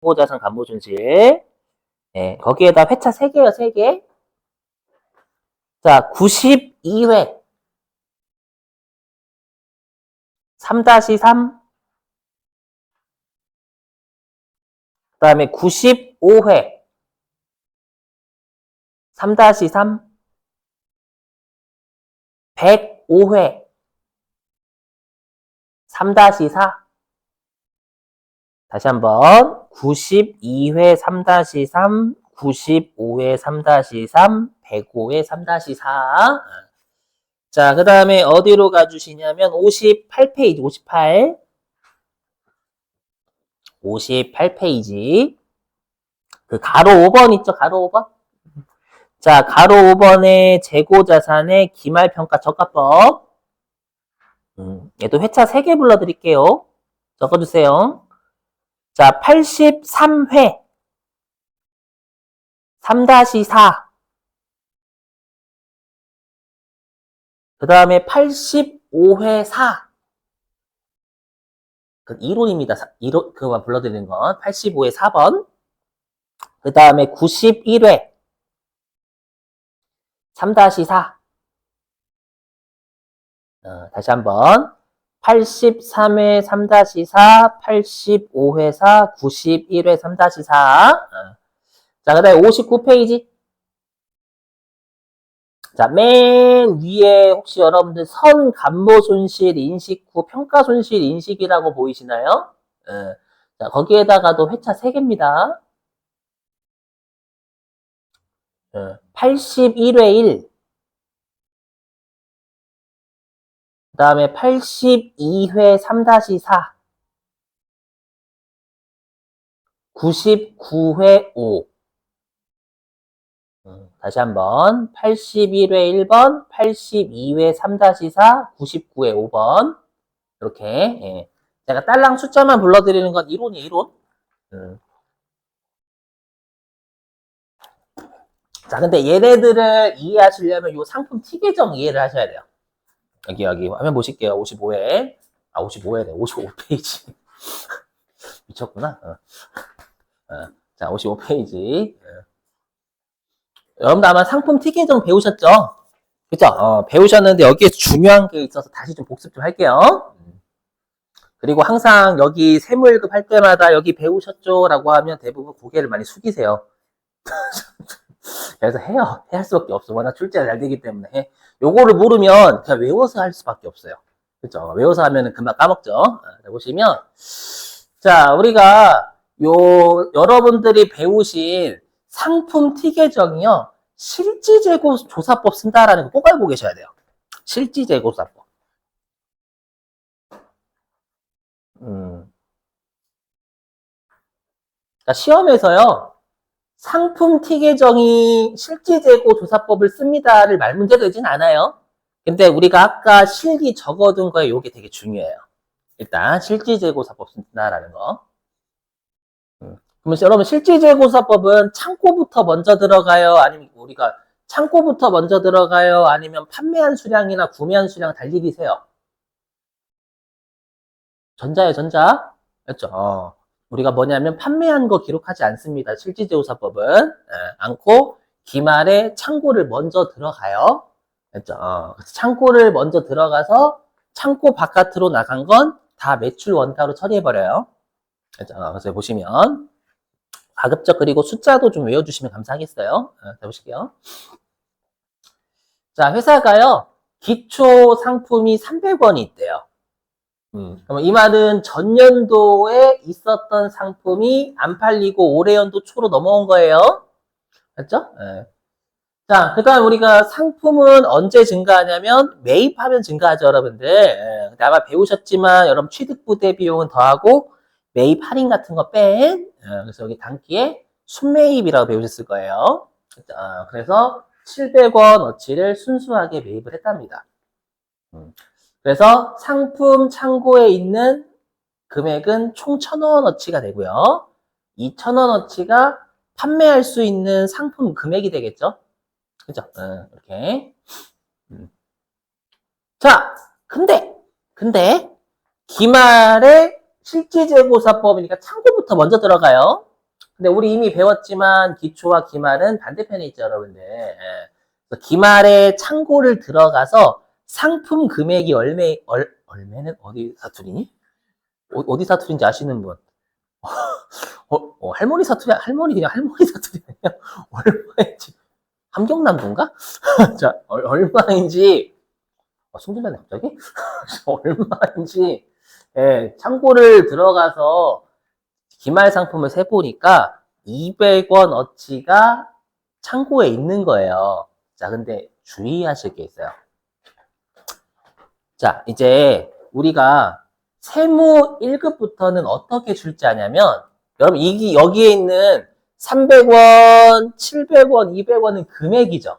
재고자산 간보존실. 예, 거기에다 회차 3개요, 3개. 자, 92회. 3-3. 그 다음에 95회. 3-3. 105회. 3-4. 다시 한번 92회 3-3, 95회 3-3, 105회 3-4. 자, 그 다음에 어디로 가주시냐면 58페이지, 58. 58페이지. 그 가로 5번 있죠? 가로 5번? 자, 가로 5번의 재고자산의 기말평가 적합법. 음, 얘도 회차 3개 불러드릴게요. 적어주세요. 자, 83회. 3-4. 그 다음에 85회 4. 그 이론입니다. 이론, 그거만 불러드리는 건. 85회 4번. 그 다음에 91회. 3-4. 어, 다시 한번. 83회 3-4, 85회 4, 91회 3-4. 어. 자, 그 다음에 59페이지. 자, 맨 위에 혹시 여러분들 선 간모 손실 인식 후 평가 손실 인식이라고 보이시나요? 어. 자, 거기에다가도 회차 3개입니다. 어. 81회 1. 그 다음에 82회 3-4, 99회 5. 음, 다시 한번 81회 1번, 82회 3-4, 99회 5번 이렇게 예. 제가 딸랑 숫자만 불러드리는 건 이론이에요, 이론. 음. 자, 근데 얘네들을 이해하시려면 이 상품 T 계정 이해를 하셔야 돼요. 여기 여기 화면 보실게요. 55회. 아 55회네. 55페이지. 미쳤구나. 어. 어. 자 55페이지. 어. 여러분들 아마 상품 T 계정 배우셨죠? 그죠? 어, 배우셨는데 여기에 중요한 게 있어서 다시 좀 복습 좀 할게요. 그리고 항상 여기 세무일급 할 때마다 여기 배우셨죠? 라고 하면 대부분 고개를 많이 숙이세요. 그래서 해요. 해야 할 수밖에 없어. 워낙 출제가 잘 되기 때문에 해. 요거를 모르면 그냥 외워서 할 수밖에 없어요. 그죠? 외워서 하면은 금방 까먹죠? 아, 자, 보시면. 자, 우리가 요, 여러분들이 배우신 상품 T 계정이요. 실지재고 조사법 쓴다라는 거 꼭 알고 계셔야 돼요. 실지재고 조사법. 음. 자, 시험에서요. 상품 T 계정이 실지재고 조사법을 씁니다를 말문제로 되진 않아요. 근데 우리가 아까 실기 적어둔 거에 이게 되게 중요해요. 일단 실지재고사법 쓴다라는 거. 음. 그러면 여러분 실지재고사법은 창고부터 먼저 들어가요? 아니면 우리가 창고부터 먼저 들어가요? 아니면 판매한 수량이나 구매한 수량 달리기세요? 전자예요, 전자. 맞죠? 어. 우리가 뭐냐면 판매한 거 기록하지 않습니다. 실지재고사법은 예, 않고 기말에 창고를 먼저 들어가요. 됐죠? 어, 창고를 먼저 들어가서 창고 바깥으로 나간 건 다 매출 원가로 처리해버려요. 됐죠? 어, 그래서 보시면 가급적 그리고 숫자도 좀 외워주시면 감사하겠어요. 어, 자, 보실게요. 자, 회사가요. 기초 상품이 300원이 있대요. 음, 그럼 이 말은 전년도에 있었던 상품이 안 팔리고 올해 연도 초로 넘어온 거예요. 맞죠? 예. 자, 그 다음 우리가 상품은 언제 증가하냐면 매입하면 증가하죠, 여러분들. 예. 근데 아마 배우셨지만 여러분 취득부대 비용은 더하고 매입 할인 같은 거 뺀. 예. 그래서 여기 단기에 순매입이라고 배우셨을 거예요. 아, 그래서 700원 어치를 순수하게 매입을 했답니다. 음. 그래서 상품 창고에 있는 금액은 총 1,000원어치가 되고요. 이 1,000원어치가 판매할 수 있는 상품 금액이 되겠죠? 그죠? 어, 이렇게. 음. 자, 근데, 근데, 기말에 실지재고사법이니까 창고부터 먼저 들어가요. 근데 우리 이미 배웠지만 기초와 기말은 반대편에 있죠, 여러분들. 예. 기말에 창고를 들어가서 상품 금액이 얼매, 얼, 얼매는 어디 사투리니? 어, 디 사투리인지 아시는 분? 어, 어, 할머니 사투리, 할머니 그냥 할머니 사투리 아니야? 얼마인지. 함경남도인가? 자, 얼, 얼마인지. 어, 승진하네, 갑자기? 얼마인지. 예, 창고를 들어가서 기말 상품을 세보니까 200원 어치가 창고에 있는 거예요. 자, 근데 주의하실 게 있어요. 자, 이제 우리가 세무 1급부터는 어떻게 아냐면, 여러분, 이, 여기에 있는 300원, 700원, 200원은 금액이죠.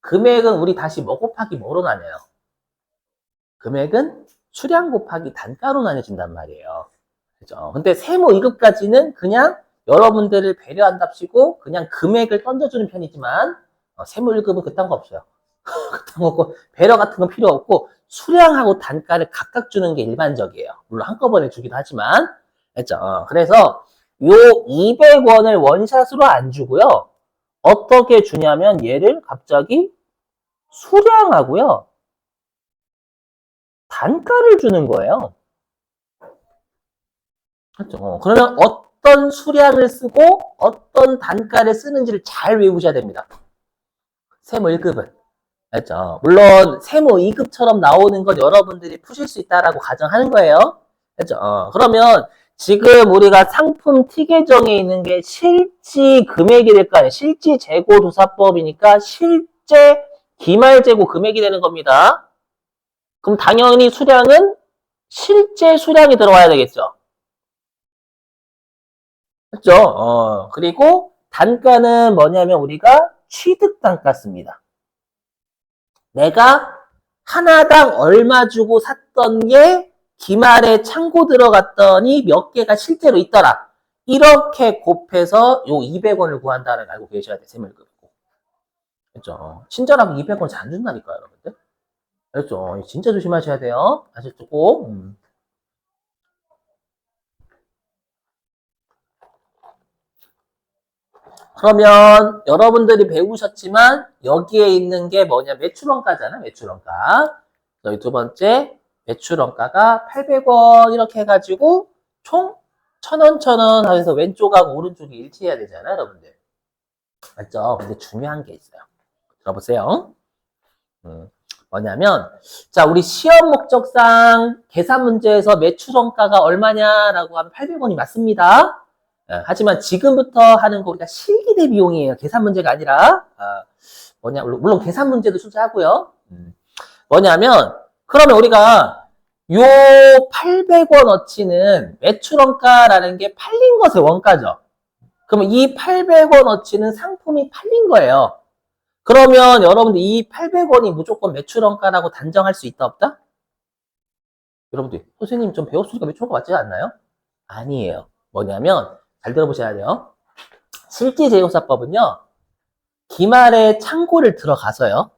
금액은 우리 다시 뭐 곱하기 뭐로 나뉘어요? 금액은 수량 곱하기 단가로 나뉘어진단 말이에요. 그죠? 근데 세무 2급까지는 그냥 여러분들을 배려한답시고 그냥 금액을 던져주는 편이지만 어, 세무 1급은 그딴 거 없어요. 그딴 거 없고 배려 같은 건 필요 없고 수량하고 단가를 각각 주는 게 일반적이에요. 물론 한꺼번에 주기도 하지만 했죠. 어, 그래서 요 200원을 원샷으로 안 주고요. 어떻게 주냐면 얘를 갑자기 수량하고요. 단가를 주는 거예요. 그렇죠. 어, 그러면 어떤 수량을 쓰고 어떤 단가를 쓰는지를 잘 외우셔야 됩니다. 세무 1급은. 알죠? 물론 세무 2급처럼 나오는 건 여러분들이 푸실 수 있다라고 가정하는 거예요. 그렇죠? 어, 그러면 지금 우리가 상품 T 계정에 있는 게 실지 금액이 될 거 아니에요. 실지 재고 조사법이니까 실제 기말 재고 금액이 되는 겁니다. 그럼 당연히 수량은 실제 수량이 들어와야 되겠죠. 그렇죠? 어, 그리고 단가는 뭐냐면 우리가 취득 단가 씁니다. 내가 하나당 얼마 주고 샀던 게 기말에 창고 들어갔더니 몇 개가 실제로 있더라. 이렇게 곱해서 요 200원을 구한다는 걸 알고 계셔야 돼, 세물급고. 그렇죠? 친절하게 200원 잘 안 준다니까요, 여러분들. 그렇죠? 진짜 조심하셔야 돼요. 아셨죠? 꼭. 음. 그러면 여러분들이 배우셨지만 여기에 있는 게 뭐냐? 매출원가잖아 매출원가. 저희 두 번째 매출원가가 800원 이렇게 해가지고 총 1000원 1000원 하면서 왼쪽하고 오른쪽이 일치해야 되잖아 여러분들. 맞죠? 근데 중요한 게 있어요. 들어보세요. 음, 뭐냐면 자 우리 시험 목적상 계산 문제에서 매출원가가 얼마냐라고 하면 800원이 맞습니다 어, 하지만 지금부터 하는 거 우리가 실기대 비용이에요. 계산 문제가 아니라 어, 뭐냐 물론, 계산 문제도 출제하고요. 음. 뭐냐면 그러면 우리가 요 800원 어치는 매출 원가라는 게 팔린 것의 원가죠. 그러면 이 800원 어치는 상품이 팔린 거예요. 그러면 여러분들 이 800원이 무조건 매출 원가라고 단정할 수 있다 없다? 여러분들 선생님 좀 배웠으니까 매출 원가 맞지 않나요? 아니에요. 뭐냐면 잘 들어보셔야 돼요. 실질재고사법은요, 기말에 창고를 들어가서요,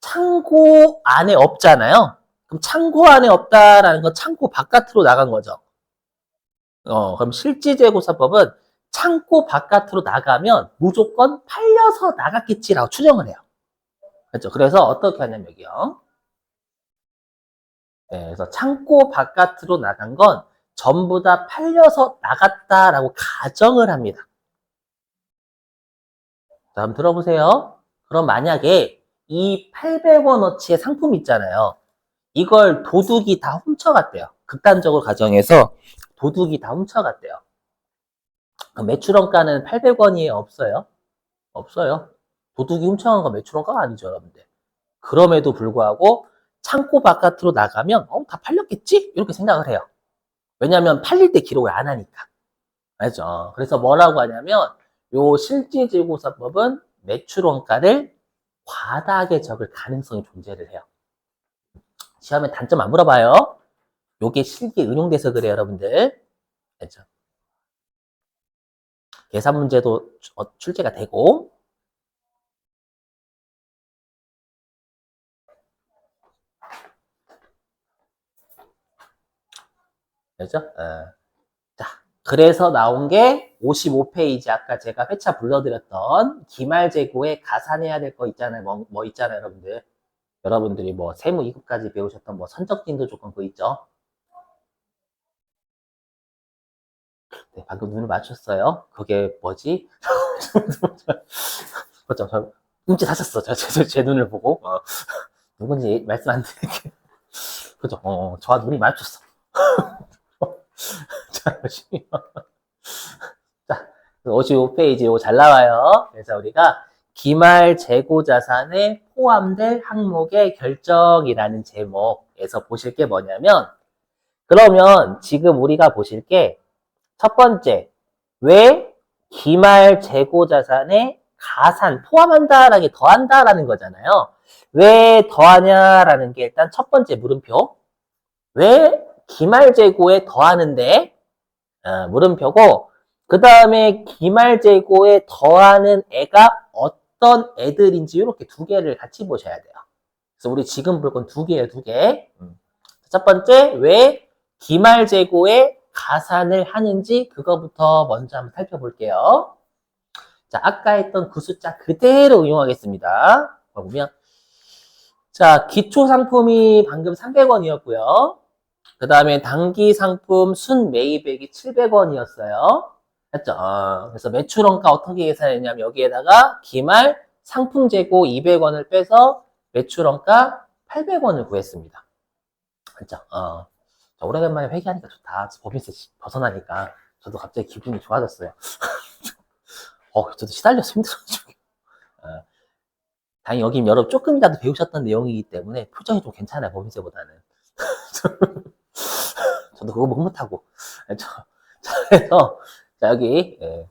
창고 안에 없잖아요. 그럼 창고 안에 없다라는 건 창고 바깥으로 나간 거죠. 어, 그럼 실질재고사법은 창고 바깥으로 나가면 무조건 팔려서 나갔겠지라고 추정을 해요. 그렇죠. 그래서 어떻게 하냐면 여기요. 네, 그래서 창고 바깥으로 나간 건 전부 다 팔려서 나갔다라고 가정을 합니다. 자, 한번 들어보세요. 그럼 만약에 이 800원어치의 상품 있잖아요. 이걸 도둑이 다 훔쳐갔대요. 극단적으로 가정해서 도둑이 다 훔쳐갔대요. 매출원가는 800원이에요? 없어요? 없어요. 도둑이 훔쳐간 건 매출원가가 아니죠, 여러분들. 그럼에도 불구하고 창고 바깥으로 나가면 어, 다 팔렸겠지? 이렇게 생각을 해요. 왜냐하면 팔릴 때 기록을 안 하니까. 알죠? 그래서 뭐라고 하냐면 요 실질재고사법은 매출원가를 과다하게 적을 가능성이 존재를 해요. 시험에 단점 안 물어봐요. 요게 실기에 응용돼서 그래요, 여러분들. 알죠? 계산 문제도 어, 출제가 되고 그죠? 어. 자, 그래서 나온 게 55페이지 아까 제가 회차 불러드렸던 기말 재고에 가산해야 될 거 있잖아요. 뭐, 뭐 있잖아요, 여러분들. 여러분들이 뭐 세무 2급까지 배우셨던 뭐 선적진도 조건 그거 있죠. 네, 방금 눈을 맞췄어요. 그게 뭐지? 그죠? 저 눈치 하셨어. 저, 제, 제 눈을 보고. 어, 누군지 말씀 안 드릴게요. 그죠? 어, 저와 눈이 맞췄어. 자, 보시면. 자, 55페이지 이거 잘 나와요. 그래서 우리가 기말 재고 자산에 포함될 항목의 결정이라는 제목에서 보실 게 뭐냐면, 그러면 지금 우리가 보실 게 첫 번째, 왜 기말 재고 자산에 가산 포함한다라는 게 더한다라는 거잖아요. 왜 더하냐라는 게 일단 첫 번째 물음표. 왜 기말 재고에 더하는데 어, 물음표고 그 다음에 기말 재고에 더하는 애가 어떤 애들인지 이렇게 두 개를 같이 보셔야 돼요. 그래서 우리 지금 볼 건 두 개예요, 두 개. 음. 첫 번째 왜 기말 재고에 가산을 하는지 그거부터 먼저 한번 살펴볼게요. 자, 아까 했던 그 숫자 그대로 응용하겠습니다. 보면 자, 기초 상품이 방금 300원이었고요. 그 다음에 단기 상품 순 매입액이 700원이었어요. 했죠? 어, 그래서 매출원가 어떻게 계산했냐면 여기에다가 기말 상품 재고 200원을 빼서 매출원가 800원을 구했습니다. 했죠? 어. 자, 오래간만에 회계하니까 좋다. 법인세 벗어나니까 저도 갑자기 기분이 좋아졌어요. 어, 저도 시달려서 힘들어가지고. 어, 다행히 여기 여러분 조금이라도 배우셨던 내용이기 때문에 표정이 좀 괜찮아요, 법인세보다는. 저도 그거 못 못하고. 저, 자, 그래서, 자, 여기, 예.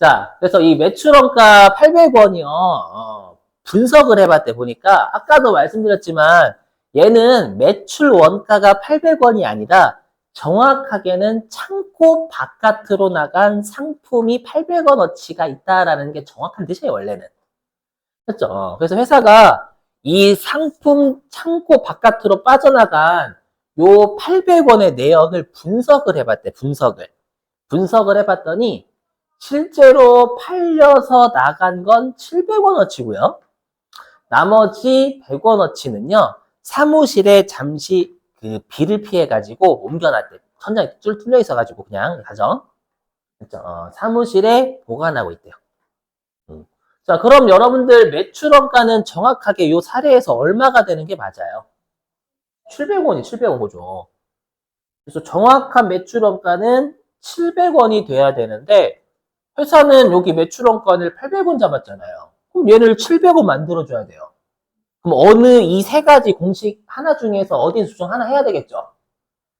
자, 그래서 이 매출원가 800원이요, 어, 분석을 해봤대 보니까, 아까도 말씀드렸지만, 얘는 매출 원가가 800원이 아니라, 정확하게는 창고 바깥으로 나간 상품이 800원어치가 있다라는 게 정확한 뜻이에요, 원래는. 그렇죠? 그래서 회사가 이 상품 창고 바깥으로 빠져나간 요 800원의 내역을 분석을 해봤대, 분석을. 분석을 해봤더니, 실제로 팔려서 나간 건 700원어치고요. 나머지 100원어치는요, 사무실에 잠시 그 비를 피해가지고 옮겨놨대. 천장이 뚫 뚫려 있어가지고 그냥 가정. 그렇죠? 어, 사무실에 보관하고 있대요. 음. 자, 그럼 여러분들 매출원가는 정확하게 요 사례에서 얼마가 되는 게 맞아요? 700원이 700원 거죠. 그래서 정확한 매출원가는 700원이 돼야 되는데 회사는 여기 매출원가를 800원 잡았잖아요. 그럼 얘를 700원 만들어줘야 돼요. 그럼 어느 이 세 가지 공식 하나 중에서 어디 수정 하나 해야 되겠죠.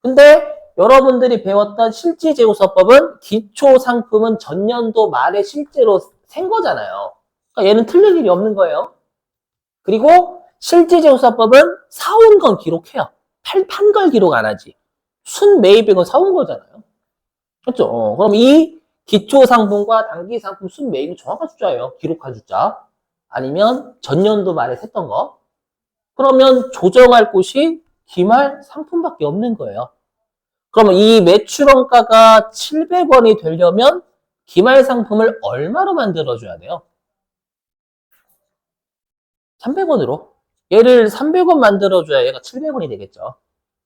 근데 여러분들이 배웠던 실지재고서법은 기초 상품은 전년도 말에 실제로 생 거잖아요. 그러니까 얘는 틀릴 일이 없는 거예요. 그리고 실지재고서법은 사온 건 기록해요. 팔판 걸 기록 안 하지. 순 매입액은 사온 거잖아요. 그렇죠? 어, 그럼 이 기초 상품과 단기 상품 순 매입이 정확한 숫자예요. 기록한 숫자. 아니면 전년도 말에 샜던 거. 그러면 조정할 곳이 기말 상품밖에 없는 거예요. 그러면 이 매출원가가 700원이 되려면 기말 상품을 얼마로 만들어줘야 돼요? 300원으로. 얘를 300원 만들어줘야 얘가 700원이 되겠죠.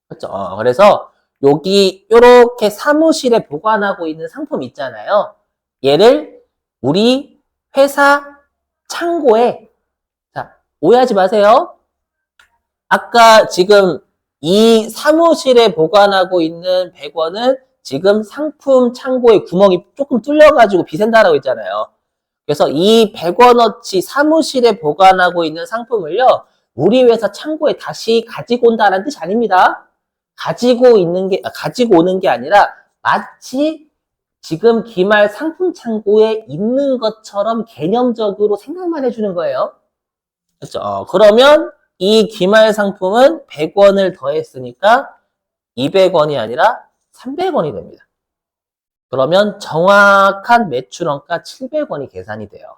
그렇죠? 어, 그래서 여기 이렇게 사무실에 보관하고 있는 상품 있잖아요. 얘를 우리 회사 창고에 자 오해하지 마세요. 아까 지금 이 사무실에 보관하고 있는 100원은 지금 상품 창고에 구멍이 조금 뚫려가지고 비샌다라고 했잖아요. 그래서 이 100원어치 사무실에 보관하고 있는 상품을요, 우리 회사 창고에 다시 가지고 온다는 뜻이 아닙니다. 가지고 있는 게, 아, 가지고 오는 게 아니라 마치 지금 기말 상품 창고에 있는 것처럼 개념적으로 생각만 해주는 거예요. 그렇죠? 어, 그러면 이 기말 상품은 100원을 더했으니까 200원이 아니라 300원이 됩니다. 그러면 정확한 매출원가 700원이 계산이 돼요.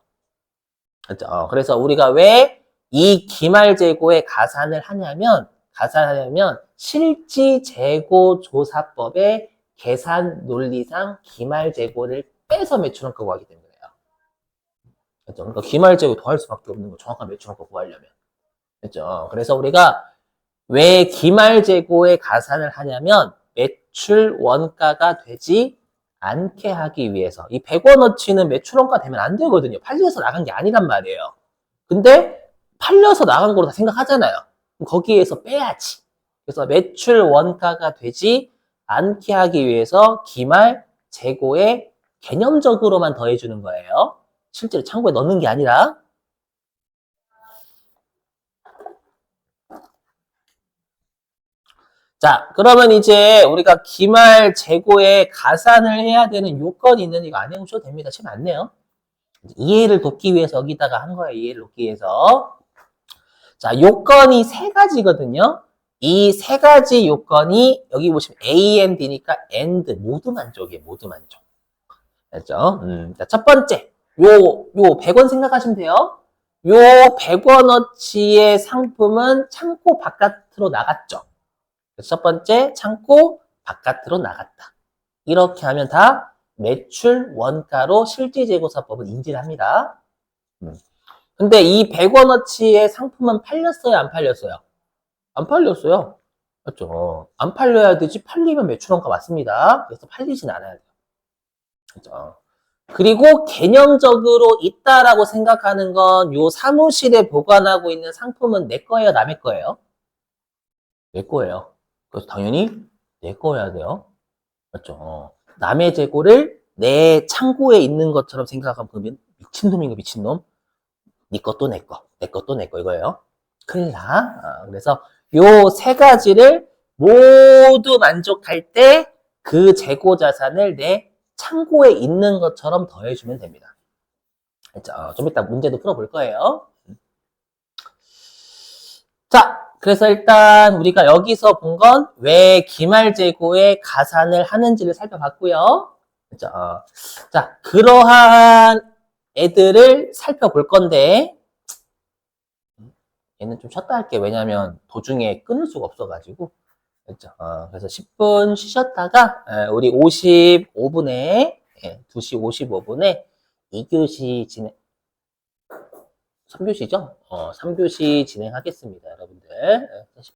그렇죠? 어, 그래서 우리가 왜 이 기말 재고에 가산을 하냐면 가산하려면 실지 재고 조사법의 계산 논리상 기말 재고를 빼서 매출원가 구하기 때문에 그래요. 그렇죠? 그러니까 기말 재고 더할 수밖에 없는 거 정확한 매출원가 구하려면. 그렇죠? 그래서 우리가 왜 기말 재고에 가산을 하냐면 매출 원가가 되지 않게 하기 위해서 이 100원어치는 매출 원가 되면 안 되거든요. 팔려서 나간 게 아니란 말이에요. 근데 팔려서 나간 거로 다 생각하잖아요. 거기에서 빼야지. 그래서 매출 원가가 되지 않게 하기 위해서 기말 재고에 개념적으로만 더해주는 거예요. 실제로 창고에 넣는 게 아니라. 자, 그러면 이제 우리가 기말 재고에 가산을 해야 되는 요건이 있는 이거 안 해오셔도 됩니다. 참 많네요. 이해를 돕기 위해서 여기다가 한 거예요. 이해를 돕기 위해서. 자, 요건이 세 가지거든요. 이 세 가지 요건이 여기 보시면 A, N, D니까 AND 모두 만족이에요. 모두 만족. 알죠? 음, 자, 첫 번째. 요, 요 100원 생각하시면 돼요. 요 100원어치의 상품은 창고 바깥으로 나갔죠. 첫 번째, 창고 바깥으로 나갔다. 이렇게 하면 다 매출 원가로 실질재고사법은 인지를 합니다. 음. 근데 이 100원어치의 상품은 팔렸어요? 안 팔렸어요? 안 팔렸어요. 맞죠? 안 팔려야 되지. 팔리면 매출원가 맞습니다. 그래서 팔리진 않아야 돼요. 그죠? 그리고 개념적으로 있다라고 생각하는 건 요 사무실에 보관하고 있는 상품은 내 거예요? 남의 거예요? 내 거예요. 그래서 당연히 내 거여야 돼요. 맞죠? 남의 재고를 내 창고에 있는 것처럼 생각하면 미친놈인가 미친놈? 네 것도 내 거, 내 것도 내 거 이거예요. 큰일 나. 아, 그래서 요 세 가지를 모두 만족할 때 그 재고 자산을 내 창고에 있는 것처럼 더해주면 됩니다. 어, 좀 이따 문제도 풀어볼 거예요. 자, 그래서 일단 우리가 여기서 본 건 왜 기말 재고에 가산을 하는지를 살펴봤고요. 그죠? 어. 자, 그러한 애들을 살펴볼 건데 얘는 좀 쉬었다 할게. 왜냐면 도중에 끊을 수가 없어가지고. 그죠? 어, 그래서 10분 쉬셨다가 에, 우리 55분에 2시 55분에 2교시 진행 3교시죠? 어, 3교시 진행하겠습니다, 여러분들. 에,